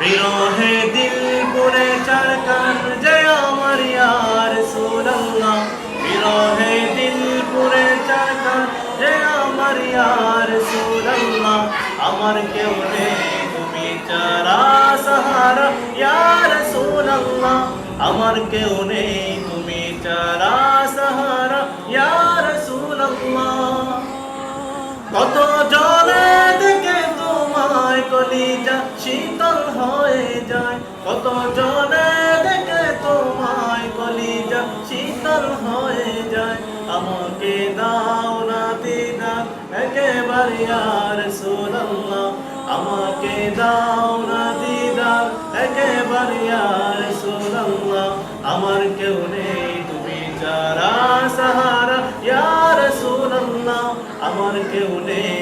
বিরহে দিল পুরে চারকান জয় আমার ইয়ার সুরাল্লাহ। বিরহে দিল পুরে চারকান জয় আমার ইয়ার সুরাল্লাহ। আমার কেউ নেই তুমি চারা সাহারা, ইয়ার সুরাল্লাহ। আমার কেউ নেই তুমি চারা সাহারা, ইয়ার সুরাল্লাহ। কত শীতল হয়ে যায়। কত জলে দেখে তোমায় কলিজা শীতল হয়ে যায়। আমাকে দাও না দিদার একেবারে আর সুরাল্লাহ আমাকে দাও না দিদার একেবারে আর সুরাল্লাহ আমার কেউ নেই, তুমি যারা সাহারা, ইয়ার সুরাল্লাহ আমার কেউ নেই